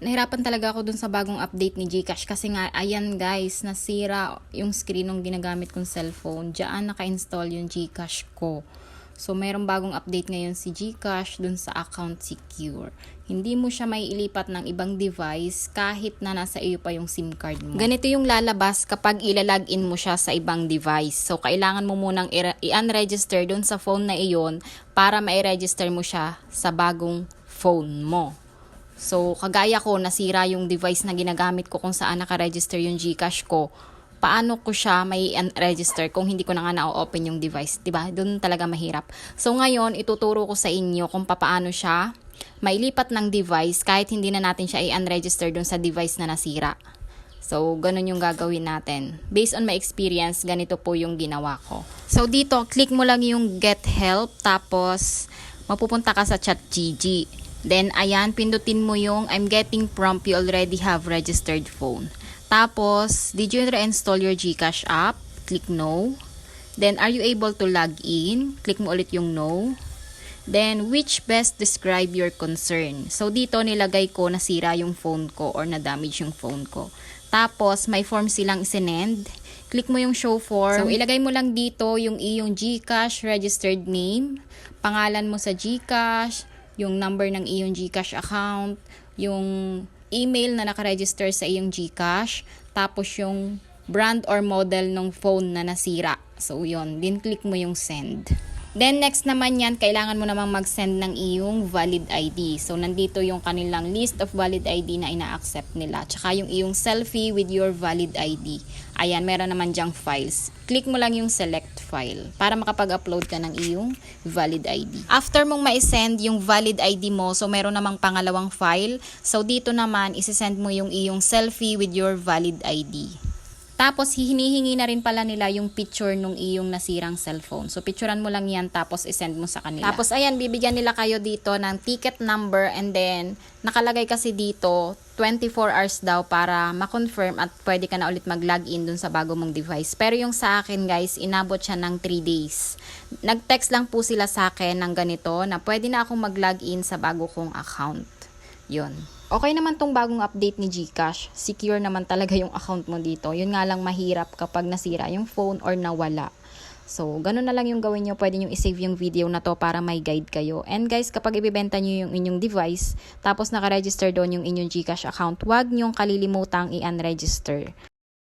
nahirapan talaga ako dun sa bagong update ni Gcash kasi nga, ayan guys, nasira yung screen ng ginagamit kong cellphone. Diyan naka-install yung Gcash ko. So, mayroong bagong update ngayon si Gcash dun sa account secure. Hindi mo siya may ilipat ng ibang device kahit na nasa iyo pa yung SIM card mo. Ganito yung lalabas kapag ilalagin mo siya sa ibang device. So, kailangan mo munang i-unregister dun sa phone na iyon para ma-register mo siya sa bagong phone mo. So, kagaya ko, nasira yung device na ginagamit ko kung saan nakaregister yung Gcash ko. Paano ko siya may register kung hindi ko na nga na-open yung device, ba? Doon talaga mahirap. So ngayon, ituturo ko sa inyo kung paano siya mailipat ng device kahit hindi na natin siya i-unregister doon sa device na nasira. So, ganun yung gagawin natin. Based on my experience, ganito po yung ginawa ko. So, dito, click mo lang yung get help, tapos mapupunta ka sa ChatGG. Then, ayan, pindutin mo yung I'm getting prompt, you already have registered phone. Tapos, did you reinstall your Gcash app? Click no. Then, are you able to log in? Click mo ulit yung no. Then, which best describe your concern? So, dito nilagay ko nasira yung phone ko or na-damage yung phone ko. Tapos, may form silang isinend. Click mo yung show form. So, ilagay mo lang dito yung iyong GCash registered name, pangalan mo sa GCash, yung number ng iyong GCash account, yung email na nakaregister sa iyong GCash, tapos yung brand or model ng phone na nasira. So, yun. Then, click mo yung send. Then, next naman yan, kailangan mo namang mag-send ng iyong valid ID. So, nandito yung kanilang list of valid ID na ina-accept nila. Tsaka yung iyong selfie with your valid ID. Ayan, meron naman dyang files. Click mo lang yung select file para makapag-upload ka ng iyong valid ID. After mong ma-send yung valid ID mo, so meron namang pangalawang file. So, dito naman, isi-send mo yung iyong selfie with your valid ID. Tapos, hinihingi na rin pala nila yung picture nung iyong nasirang cellphone. So, picturean mo lang yan, tapos isend mo sa kanila. Tapos, ayan, bibigyan nila kayo dito ng ticket number and then, nakalagay kasi dito, 24 hours daw para ma-confirm at pwede ka na ulit mag-login dun sa bago mong device. Pero yung sa akin, guys, inabot siya ng 3 days. Nag-text lang po sila sa akin ng ganito na pwede na akong mag-login sa bago kong account. Yun. Okay naman tong bagong update ni GCash. Secure naman talaga yung account mo dito. Yun nga lang mahirap kapag nasira yung phone or nawala. So, ganun na lang yung gawin nyo. Pwede nyo isave yung video na to para may guide kayo. And guys, kapag ibibenta nyo yung inyong device, tapos nakaregister doon yung inyong GCash account, huwag nyong kalilimutang i-unregister.